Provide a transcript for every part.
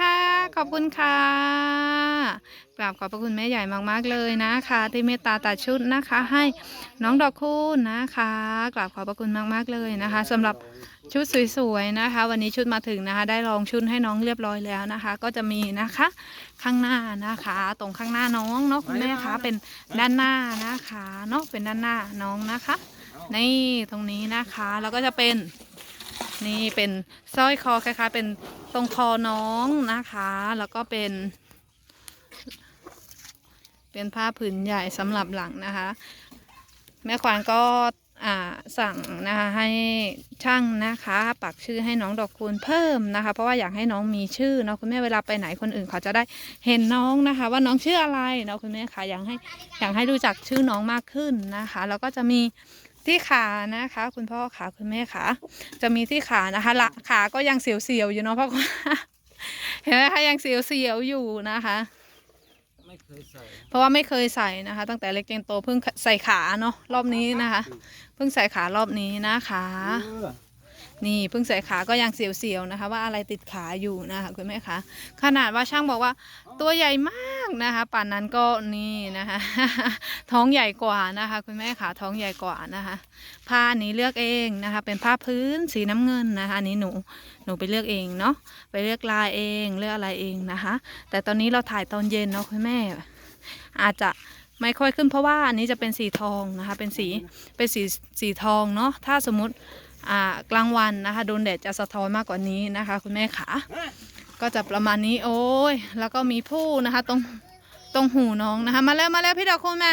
ค่ะขอบคุณค่ะกราบขอบพระคุณแม่ใหญ่มากๆเลยนะคะ ที่เมตตาตัดชุดนะคะ ให้น้องดอกคูณนะคะกราบขอบพระคุณมากๆเลยนะคะสำหรับชุดสวยๆนะคะ วันนี้ชุดมาถึงนะคะ ได้ลองชุดให้น้องเรียบร้อยแล้วนะคะ ก็จะมีนะคะข้างหน้านะคะ ตรงข้างหน้าน้องเนาะคุณแม่คะเป็นด้านหน้านะคะเนาะเป็นด้านหน้าน้องนะคะ นี่ตรงนี้นะคะแล้วก็จะเป็น นี่เป็นสร้อยคอคล้ายๆเป็นตรงคอน้องนะคะ แล้วก็เป็น เป็นผ้าผืนใหญ่สำหรับหลังนะคะ แม่ควานก็สั่งนะคะให้ช่างนะคะ ปักชื่อให้น้องดอกคูณเพิ่มนะคะ เพราะว่าอยากให้น้องมีชื่อเนาะคุณแม่เวลาไปไหนคนอื่นเขาจะได้เห็นน้องนะคะ ว่าน้องชื่ออะไรเนาะคุณแม่คะอยากให้อยากให้รู้จักชื่อน้องมากขึ้นนะคะ แล้วก็จะมี ที่ขานะคะ คุณพ่อขาคุณแม่ขาจะมีที่ขานะคะละขาก็ยังเสียวๆอยู่เนาะเพราะว่าเห็นไหมคะยังเสียวๆอยู่นะคะไม่เคยใส่เพราะว่าไม่เคยใส่นะคะ ตั้งแต่เล็กจนโตเพิ่งใส่ขาเนาะรอบนี้นะคะ เพิ่งใส่ขารอบนี้นะคะเออ นี่เพิ่งใส่ขาก็ยังเสียวๆนะคะ ว่าอะไรติดขาอยู่นะคะคุณแม่คะขนาดว่าช่างบอกว่าตัวใหญ่มากนะคะป่านนั้นก็นี่นะคะ ท้องใหญ่กว่านะคะ คุณแม่ขาท้องใหญ่กว่านะคะผ้านี้เลือกเองนะคะ เป็นผ้าพื้นสีน้ำเงินนะคะนี้หนูหนูไปเลือกเองเนาะไปเลือกลายเองเลือกอะไรเองนะคะ แต่ตอนนี้เราถ่ายตอนเย็นเนาะคุณแม่ อาจจะไม่ค่อยขึ้นเพราะว่าอันนี้จะเป็นสีทองนะคะ เป็นสีเป็นสีสีทองเนาะถ้าสมมติ กลางวันนะคะโดนแดดจะสะท้อนมากกว่านี้นะคะ คุณแม่ขาก็จะประมาณนี้โอ้ยแล้วก็มีผู้นะคะ ตรงตรงหูน้องนะคะ มาแล้วมาแล้วพี่ดอกคุณแม่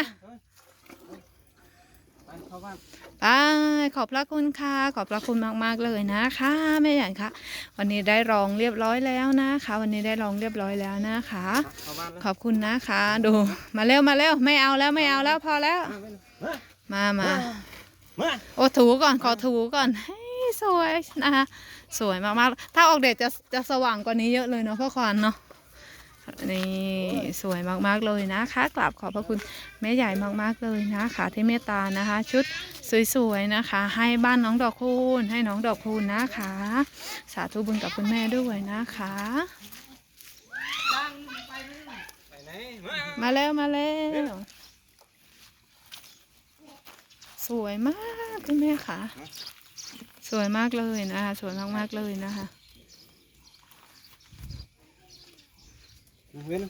ไปเข้าไปขอบพระคุณค่ะ ขอบพระคุณมากๆเลยนะคะแม่ใหญ่คะวันนี้ได้รองเรียบร้อยแล้วนะคะ วันนี้ได้รองเรียบร้อยแล้วนะคะ ขอบคุณนะคะ ดูมาเร็วมาเร็วไม่เอาแล้วไม่เอาแล้วพอแล้ว มามา ถูก่อนขอถูก่อนเฮ้ยสวยนะคะสวยมากๆ ถ้าออกเดทจะจะสว่างกว่านี้เยอะเลยเนาะพ่อควานเนาะนี่สวยมากๆเลยนะคะกราบขอบพระคุณแม่ใหญ่มากๆเลยนะคะที่เมตตานะคะ ชุดสวยๆนะคะ ให้บ้านน้องดอกคูณให้น้องดอกคูณนะคะ สาธุบุญกับคุณแม่ด้วยนะคะไปไหนมามาแล้วมาแล้ว สวยมากคุณแม่ค่ะ สวยมากเลยนะคะ สวยมากๆเลยนะคะเว้น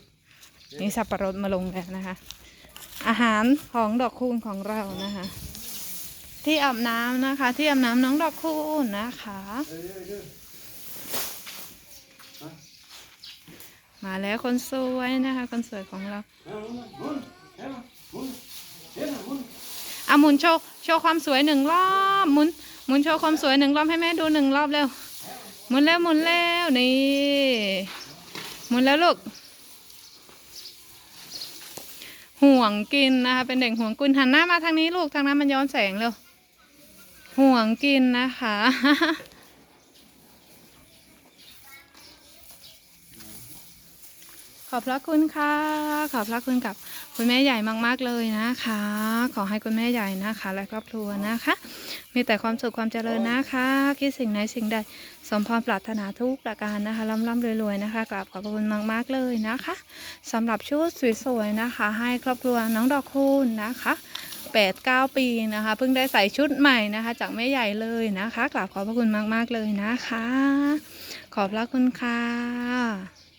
นี่สับปะรดมาลงแล้วนะคะ อาหารของดอกคูณของเรานะคะ ที่อาบน้ำนะคะ ที่อาบน้ำน้องดอกคูณนะคะมาแล้วคนสวยนะคะ คนสวยของเรา อะหมุนโชว์โชว์ความสวยหนึ่งรอบหมุนหมุนโชว์ความสวยหนึ่งรอบให้แม่ดูหนึ่งรอบเร็วหมุนแล้วหมุนแล้วนี่หมุนแล้วลูกห่วงกินนะคะเป็นเด็กห่วงกินหันหน้ามาทางนี้ลูกทางนั้นมันย้อนแสงเร็วห่วงกินนะคะ ขอบพระคุณค่ะ ขอบพระคุณกับคุณแม่ใหญ่มาก ๆ เลยนะคะ ขอให้คุณแม่ใหญ่นะคะ และครอบครัวนะคะ มีแต่ความสุขความเจริญนะคะ คิดสิ่งไหนสิ่งใด สมพรปรารถนาทุกประการนะคะร่ำร่ำรวยๆนะคะกราบขอบคุณมากๆเลยนะคะสำหรับชุดสวยๆนะคะ ให้ครอบครัวน้องดอกคูณนะคะแปดปีนะคะเพิ่งได้ใส่ชุดใหม่นะคะ จากแม่ใหญ่เลยนะคะกราบขอบพระคุณมาก ๆ เลยนะคะ ขอบพระคุณค่ะ